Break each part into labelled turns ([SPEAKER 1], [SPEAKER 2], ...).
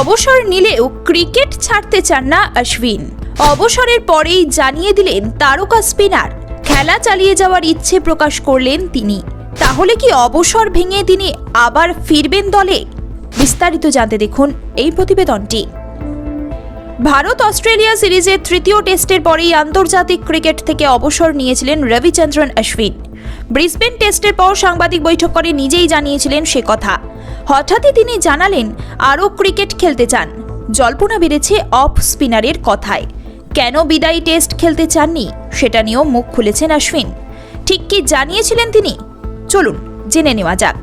[SPEAKER 1] অবসর নিলেও ক্রিকেট ছাড়তে চান না অশ্বিন। অবসরের পরেই জানিয়ে দিলেন তারকা স্পিনার। খেলা চালিয়ে যাওয়ার ইচ্ছে প্রকাশ করলেন তিনি। তাহলে কি অবসর ভেঙে তিনি আবার ফিরবেন দলে? বিস্তারিত জানতে দেখুন এই প্রতিবেদনটি। ভারত অস্ট্রেলিয়া সিরিজের তৃতীয় টেস্টের পরেই আন্তর্জাতিক ক্রিকেট থেকে অবসর নিয়েছিলেন রবিচন্দ্রন অশ্বিন। ব্রিসবেন টেস্টের পর সাংবাদিক বৈঠক করে নিজেই জানিয়েছিলেন সে কথা। হঠাৎই তিনি জানালেন, আরও ক্রিকেট খেলতে চান। জল্পনা বেড়েছে অফ স্পিনারের কথায়। কেন বিদায়ী টেস্ট খেলতে চাননি? সেটা নিয়েও মুখ খুলেছেন অশ্বিন ঠিক কি জানিয়েছিলেন তিনি? চলুন, জেনে নেওয়া যাক।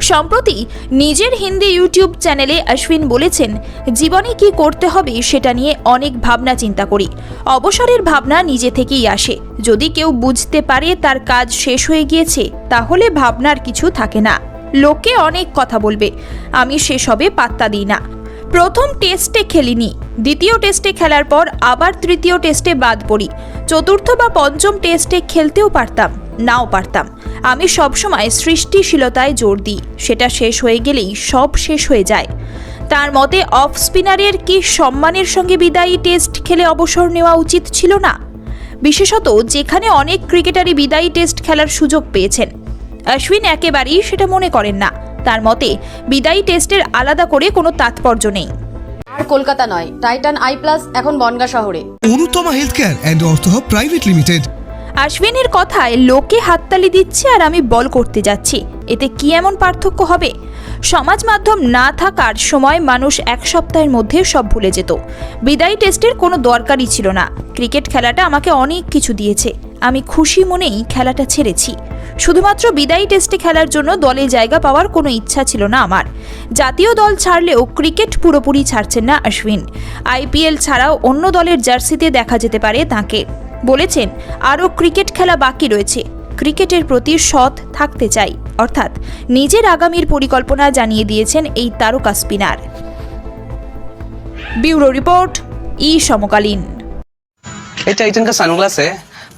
[SPEAKER 1] সম্প্রতি নিজের হিন্দি ইউটিউব চ্যানেলে অশ্বিন বলেছেন, জীবনে কি করতে হবে সেটা নিয়ে অনেক ভাবনা চিন্তা করি। অবসরের ভাবনা নিজে থেকেই আসে। যদি কেউ বুঝতে পারে তার কাজ শেষ হয়ে গিয়েছে, তাহলে ভাবনার কিছু থাকে না। লোকে অনেক কথা বলবে। আমি সেসবে পাত্তা দিই না। প্রথম টেস্টে খেলিনি। দ্বিতীয় টেস্টে খেলার পর আবার তৃতীয় টেস্টে বাদ পড়ি। চতুর্থ বা পঞ্চম টেস্টে খেলতেও পারতাম, নাও পারতাম। আমি সবসময় সৃষ্টিশীলতায় জোর দিই। সেটা শেষ হয়ে গেলেই সব শেষ হয়ে যায়। তার মতে অফ স্পিনারের কি সম্মানের সঙ্গে বিদায়ী টেস্ট খেলে অবসর নেওয়া উচিত ছিল না? বিশেষত যেখানে অনেক ক্রিকেটারই বিদায়ী টেস্ট খেলার সুযোগ পেয়েছেন। অশ্বিন একেবারেই সেটা মনে করেন না। তার মতে বিদায়ী টেস্টের আলাদা করে কোনো তাৎপর্য নেই।
[SPEAKER 2] আর কলকাতা নয় টাইটান আই প্লাস এখন বনগা শহরে।
[SPEAKER 3] Anutama health care and ortho private limited.
[SPEAKER 1] আশ্বিনের কথায় লোকে হাততালি দিচ্ছে আর আমি বল করতে যাচ্ছি। এতে কি এমন পার্থক্য হবে? সমাজ মাধ্যম না থাকার সময় মানুষ এক সপ্তাহের মধ্যে সব ভুলে যেত। বিদায়ী টেস্টের কোনো দরকারই ছিল না। ক্রিকেট খেলাটা আমাকে অনেক কিছু দিয়েছে। আমি খুশি মনেই খেলাটা ছেড়েছি শুধুমাত্র বিদায়ী টেস্টে খেলার জন্য দলে জায়গা পাওয়ার কোনো ইচ্ছা ছিল না আমার জাতীয় দল ছাড়লেও ক্রিকেট পুরোপুরি ছাড়ছেন না অশ্বিন আইপিএল ছাড়াও অন্য দলের জার্সিতে দেখা যেতে পারে তাকে বলেছেন আরও ক্রিকেট খেলা বাকি রয়েছে ক্রিকেটের প্রতি সৎ থাকতে চাই অর্থাৎ নিজের আগামীর পরিকল্পনা জানিয়ে দিয়েছেন এই তারকা স্পিনার ব্যুরো রিপোর্ট ই সমকালীন
[SPEAKER 4] ये टाइटन का सनग्लास है